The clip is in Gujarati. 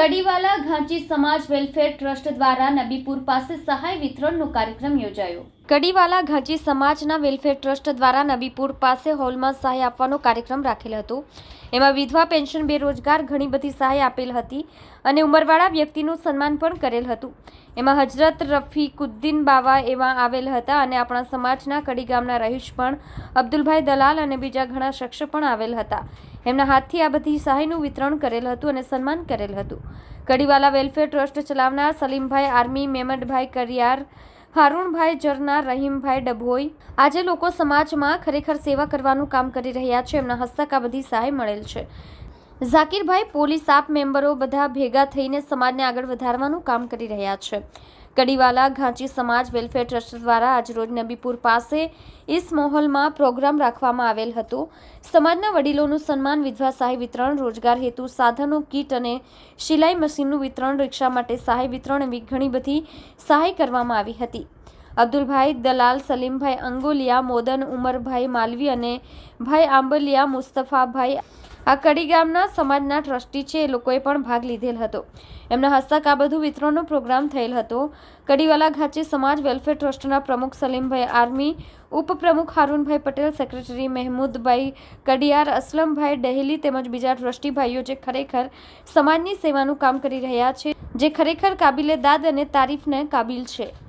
કડીવાલા ઘાંચી સમાજ વેલફેર ટ્રસ્ટ દ્વારા નબીપુર પાસે સહાય વિતરણનો કાર્યક્રમ યોજાયો. કડીવાલા ઘાંચી સમાજના વેલફેર ટ્રસ્ટ દ્વારા નબીપુર પાસે હોલમાં સહાય આપવાનો કાર્યક્રમ રાખેલ હતો. એમાં વિધવા પેન્શન બેરોજગાર ઘણી બધી સહાય આપેલ હતી અને ઉંમરવાળા વ્યક્તિનું સન્માન પણ કરેલ હતું. એમાં હજરત રફીકુદ્દીન બાવા એવા આવેલ હતા અને આપણા સમાજના કડી ગામના રહીશ પણ અબ્દુલભાઈ દલાલ અને બીજા ઘણા શખ્સ પણ આવેલ હતા. એમના હાથથી આ બધી સહાયનું વિતરણ કરેલ હતું અને સન્માન કરેલ હતું. કડીવાલા વેલફેર ટ્રસ્ટ ચલાવનાર સલીમભાઈ આર્મી મેમડભાઈ કરિયાર હારૂણભાઈ જરના રહીમભાઈ ડભોઈ. આજે લોકો સમાજમાં ખરેખર સેવા કરવાનું કામ કરી રહ્યા છે. એમના હસ્તક આ બધી સહાય મળેલ છે. ઝાકીરભાઈ પોલીસ આપ મેમ્બરો બધા ભેગા થઈને સમાજને આગળ વધારવાનું કામ કરી રહ્યા છે. કડીવાલા ઘાંચી સમાજ વેલફેર ટ્રસ્ટ દ્વારા આજરોજ નબીપુર પાસે ઇસ મોહલમાં પ્રોગ્રામ રાખવામાં આવેલ હતો. સમાજના વડીલોનું સન્માન, વિધવા સહાય વિતરણ, રોજગાર હેતુ, સાધનો, કીટ અને સિલાઈ મશીનનું વિતરણ, રિક્ષા માટે સહાય વિતરણ એવી ઘણી બધી સહાય કરવામાં આવી હતી. અબ્દુલભાઈ દલાલ, સલીમભાઈ અંગોલિયા, મોદન ઉમરભાઈ માલવી અને ભાઈ આંબલિયા, મુસ્તફાભાઈ આ કડી ગામના સમાજના ટ્રસ્ટી છે, એ લોકોએ પણ ભાગ લીધેલ હતો. એમના હસ્તક આ બધું વિતરણનો પ્રોગ્રામ થયેલ હતો. કડીવાલા ઘાચી સમાજ વેલફેર ટ્રસ્ટના પ્રમુખ સલીમભાઈ આર્મી, ઉપપ્રમુખ હારૂનભાઈ પટેલ, સેક્રેટરી મહેમૂદભાઈ કડિયાર, અસલમભાઈ ડહેલી તેમજ બીજા ટ્રસ્ટી ભાઈઓ જે ખરેખર સમાજની સેવાનું કામ કરી રહ્યા છે, જે ખરેખર કાબિલે દાદ અને તારીફને કાબિલ છે.